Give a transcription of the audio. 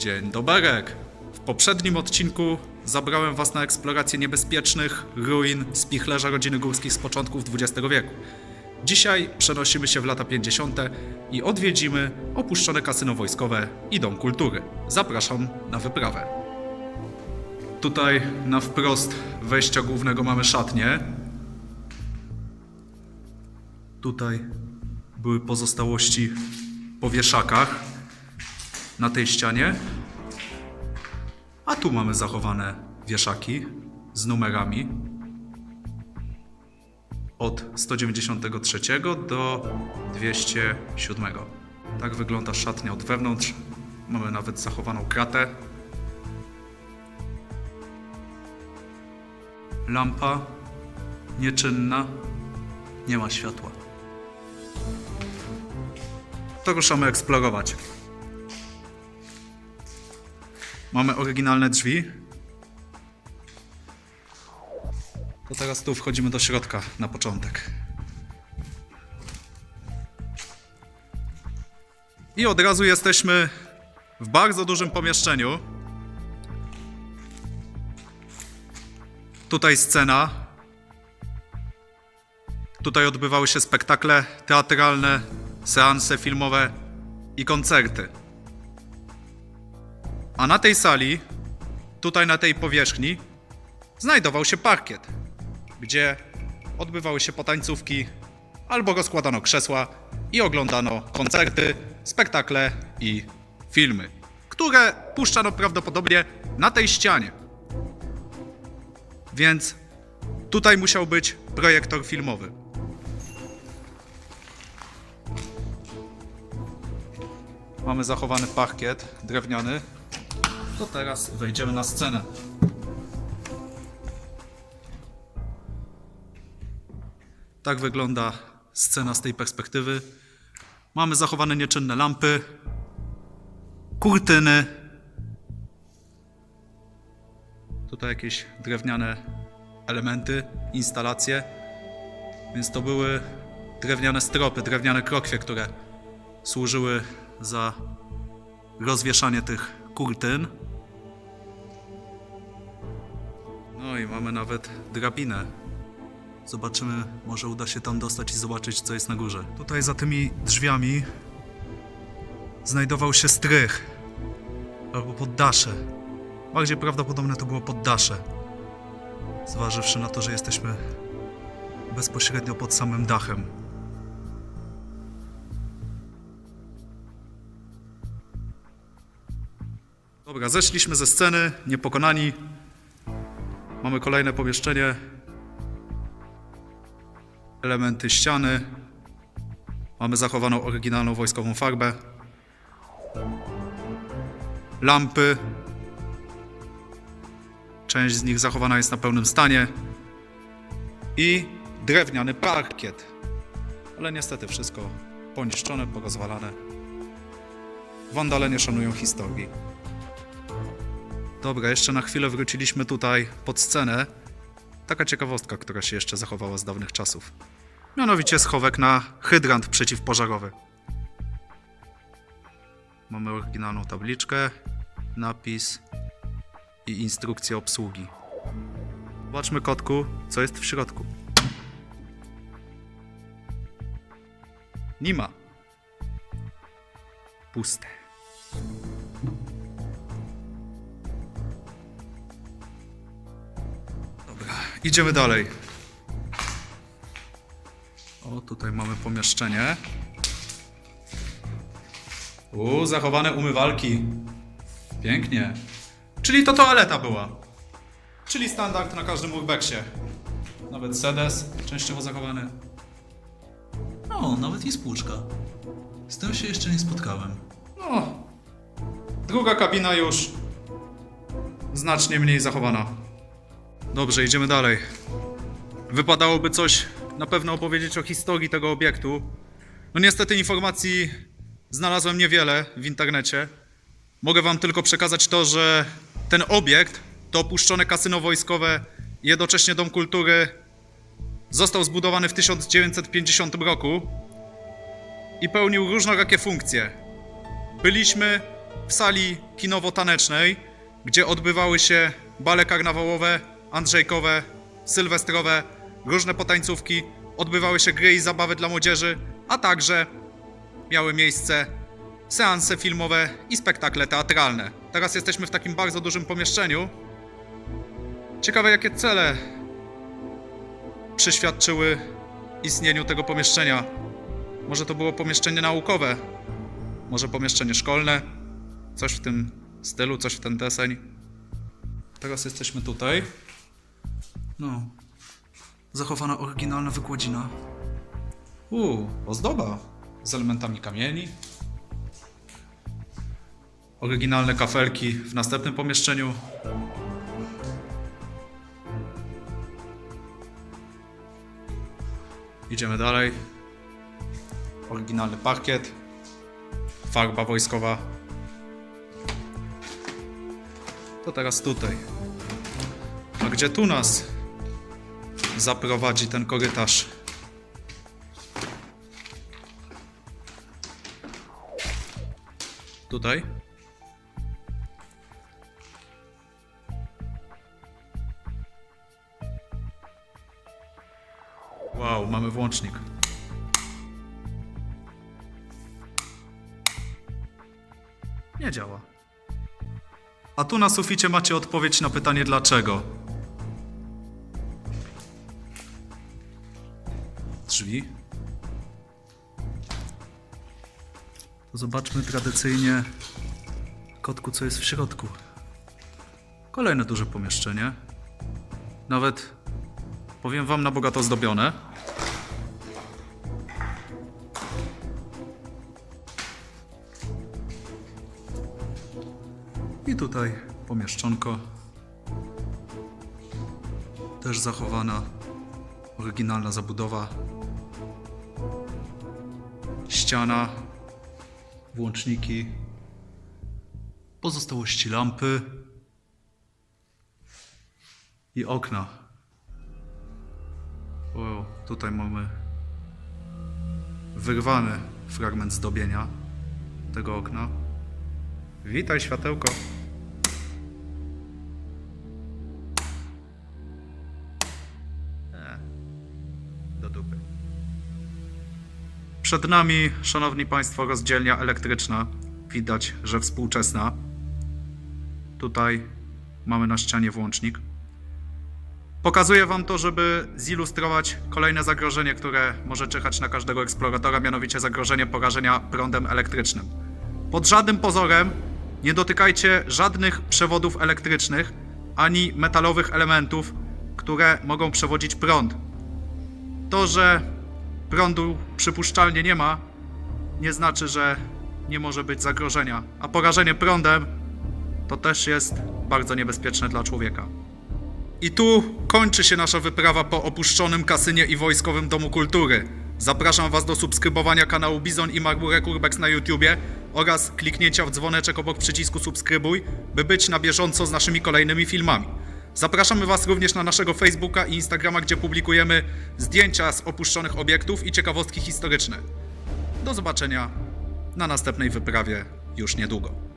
Dzień doberek. W poprzednim odcinku zabrałem was na eksplorację niebezpiecznych ruin spichlerza rodziny górskich z początków XX wieku. Dzisiaj przenosimy się w lata 50. i odwiedzimy opuszczone kasyno wojskowe i Dom Kultury. Zapraszam na wyprawę. Tutaj na wprost wejścia głównego mamy szatnię. Tutaj były pozostałości po wieszakach na tej ścianie. A tu mamy zachowane wieszaki z numerami od 193 do 207. Tak wygląda szatnia od wewnątrz. Mamy nawet zachowaną kratę. Lampa nieczynna, nie ma światła. To ruszamy eksplorować. Mamy oryginalne drzwi. To teraz tu wchodzimy do środka na początek. I od razu jesteśmy w bardzo dużym pomieszczeniu. Tutaj scena. Tutaj odbywały się spektakle teatralne, seanse filmowe i koncerty. A na tej sali, tutaj na tej powierzchni, znajdował się parkiet, gdzie odbywały się potańcówki albo rozkładano krzesła i oglądano koncerty, spektakle i filmy, które puszczano prawdopodobnie na tej ścianie. Więc tutaj musiał być projektor filmowy. Mamy zachowany parkiet drewniany. To teraz wejdziemy na scenę. Tak wygląda scena z tej perspektywy. Mamy zachowane nieczynne lampy, kurtyny. Tutaj jakieś drewniane elementy, instalacje. Więc to były drewniane stropy, drewniane krokwie, które służyły za rozwieszanie tych kurtyn. No i mamy nawet drabinę. Zobaczymy, może uda się tam dostać i zobaczyć, co jest na górze. Tutaj za tymi drzwiami znajdował się strych albo poddasze. Bardziej prawdopodobne to było poddasze. Zważywszy na to, że jesteśmy bezpośrednio pod samym dachem. Dobra, zeszliśmy ze sceny, niepokonani. Mamy kolejne pomieszczenie. Elementy ściany. Mamy zachowaną oryginalną wojskową farbę. Lampy. Część z nich zachowana jest na pełnym stanie. I drewniany parkiet. Ale niestety wszystko poniszczone, porozwalane. Wandale nie szanują historii. Dobra, jeszcze na chwilę wróciliśmy tutaj pod scenę. Taka ciekawostka, która się jeszcze zachowała z dawnych czasów. Mianowicie schowek na hydrant przeciwpożarowy. Mamy oryginalną tabliczkę, napis i instrukcję obsługi. Zobaczmy kotku, co jest w środku. Nie ma. Puste. Idziemy dalej. O, tutaj mamy pomieszczenie. U, zachowane umywalki. Pięknie. Czyli to toaleta była. Czyli standard na każdym urbexie. Nawet sedes częściowo zachowany. O, nawet i spłuczka. Z tym się jeszcze nie spotkałem. No, druga kabina już znacznie mniej zachowana. Dobrze, idziemy dalej. Wypadałoby coś na pewno opowiedzieć o historii tego obiektu. No niestety informacji znalazłem niewiele w internecie. Mogę wam tylko przekazać to, że ten obiekt to opuszczone kasyno wojskowe i jednocześnie dom kultury został zbudowany w 1950 roku i pełnił różnorakie funkcje. Byliśmy w sali kinowo-tanecznej, gdzie odbywały się bale karnawałowe, andrzejkowe, sylwestrowe, różne potańcówki, odbywały się gry i zabawy dla młodzieży, a także miały miejsce seanse filmowe i spektakle teatralne. Teraz jesteśmy w takim bardzo dużym pomieszczeniu. Ciekawe, jakie cele przyświadczyły istnieniu tego pomieszczenia. Może to było pomieszczenie naukowe, może pomieszczenie szkolne, coś w tym stylu, coś w ten deseń. Teraz jesteśmy tutaj. No. Zachowana oryginalna wykładzina. Uuu, ozdoba z elementami kamieni. Oryginalne kafelki w następnym pomieszczeniu. Idziemy dalej. Oryginalny parkiet. Farba wojskowa. To teraz tutaj. A gdzie tu nas zaprowadzi ten korytarz? Tutaj? Wow, mamy włącznik. Nie działa. A tu na suficie macie odpowiedź na pytanie dlaczego. Drzwi. To zobaczmy tradycyjnie kotku, co jest w środku. Kolejne duże pomieszczenie. Nawet powiem wam na bogato zdobione. I tutaj pomieszczonko. Też zachowana oryginalna zabudowa. Ściana, włączniki, pozostałości lampy i okna. O, tutaj mamy wyrwany fragment zdobienia tego okna. Witaj, światełko. Przed nami, szanowni państwo, rozdzielnia elektryczna. Widać, że współczesna. Tutaj mamy na ścianie włącznik. Pokazuję wam to, żeby zilustrować kolejne zagrożenie, które może czekać na każdego eksploratora, mianowicie zagrożenie porażenia prądem elektrycznym. Pod żadnym pozorem nie dotykajcie żadnych przewodów elektrycznych ani metalowych elementów, które mogą przewodzić prąd. To, że prądu przypuszczalnie nie ma, nie znaczy, że nie może być zagrożenia. A porażenie prądem to też jest bardzo niebezpieczne dla człowieka. I tu kończy się nasza wyprawa po opuszczonym kasynie i wojskowym domu kultury. Zapraszam Was do subskrybowania kanału Bizon i Marburek Urbex na YouTubie oraz kliknięcia w dzwoneczek obok przycisku subskrybuj, by być na bieżąco z naszymi kolejnymi filmami. Zapraszamy Was również na naszego Facebooka i Instagrama, gdzie publikujemy zdjęcia z opuszczonych obiektów i ciekawostki historyczne. Do zobaczenia na następnej wyprawie już niedługo.